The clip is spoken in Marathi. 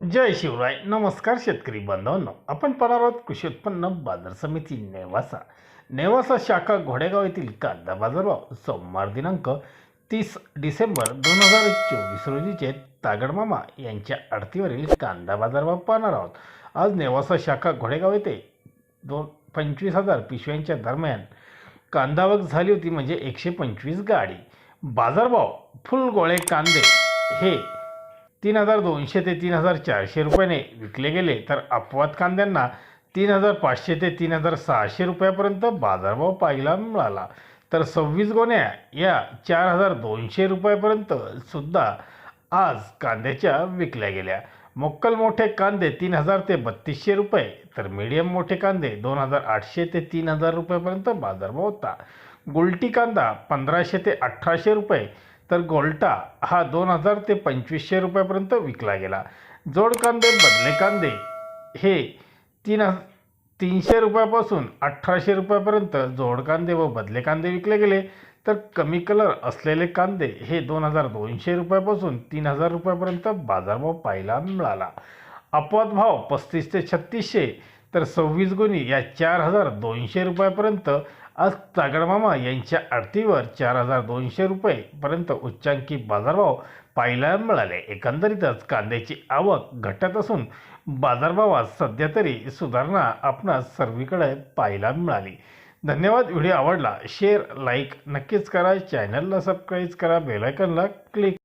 जय शिवराय. नमस्कार शेतकरी बांधवांनो. आपण पाहणार आहोत कृषी उत्पन्न बाजार समिती नेवासा. नेवासा शाखा घोडेगाव येथील कांदा बाजारभाव सोमवार दिनांक तीस डिसेंबर दोन हजार चोवीस रोजीचे तागडमामा यांच्या आडतीवरील कांदा बाजारभाव पाहणार आहोत. आज नेवासा शाखा घोडेगाव येथे दोन पंचवीस हजार पिशव्यांच्या दरम्यान कांदावक झाली होती म्हणजे एकशे पंचवीस गाडी. बाजारभाव फुल गोळे कांदे हे तीन हजार दोनशे ते तीन हजार चारशे रुपयाने विकले गेले. तर अपवाद कांद्यांना तीन हजार पाचशे ते तीन हजार सहाशे रुपयापर्यंत बाजारभाव पाहायला मिळाला. तर सव्वीस गोण्या या चार हजार दोनशे रुपयापर्यंत सुद्धा आज कांद्याच्या विकल्या गेल्या. मोक्कल मोठे कांदे तीन हजार ते बत्तीसशे रुपये तर मीडियम मोठे कांदे दोन हजार आठशे ते तीन हजार रुपयापर्यंत बाजारभाव होता. गुलटी कांदा पंधराशे ते अठराशे रुपये तर गोल्टा हा दोन हजार ते पंचवीसशे रुपयापर्यंत विकला गेला. जोड कांदे बदले कांदे हे तीन ह तीनशे रुपयापासून अठराशे रुपयापर्यंत जोड कांदे व बदले कांदे विकले गेले. तर कमी कलर असलेले कांदे हे दोन हजार दोनशे रुपयापासून तीन हजार रुपयापर्यंत बाजारभाव पाहायला मिळाला. अपवाद भाव पस्तीस ते छत्तीसशे तर सव्वीस गुणी या चार हजार दोनशे रुपयापर्यंत आज तागडमामा यांच्या आरतीवर चार हजार दोनशे रुपयेपर्यंत उच्चांकी बाजारभाव पाहायला मिळाले. एकंदरीतच कांद्याची आवक घटत असून बाजारभावात सध्या तरी सुधारणा आपणास सर्वीकडे पाहायला मिळाली. धन्यवाद. व्हिडिओ आवडला शेअर लाईक नक्कीच करा. चॅनलला सबस्क्राईब करा. बेलायकनला क्लिक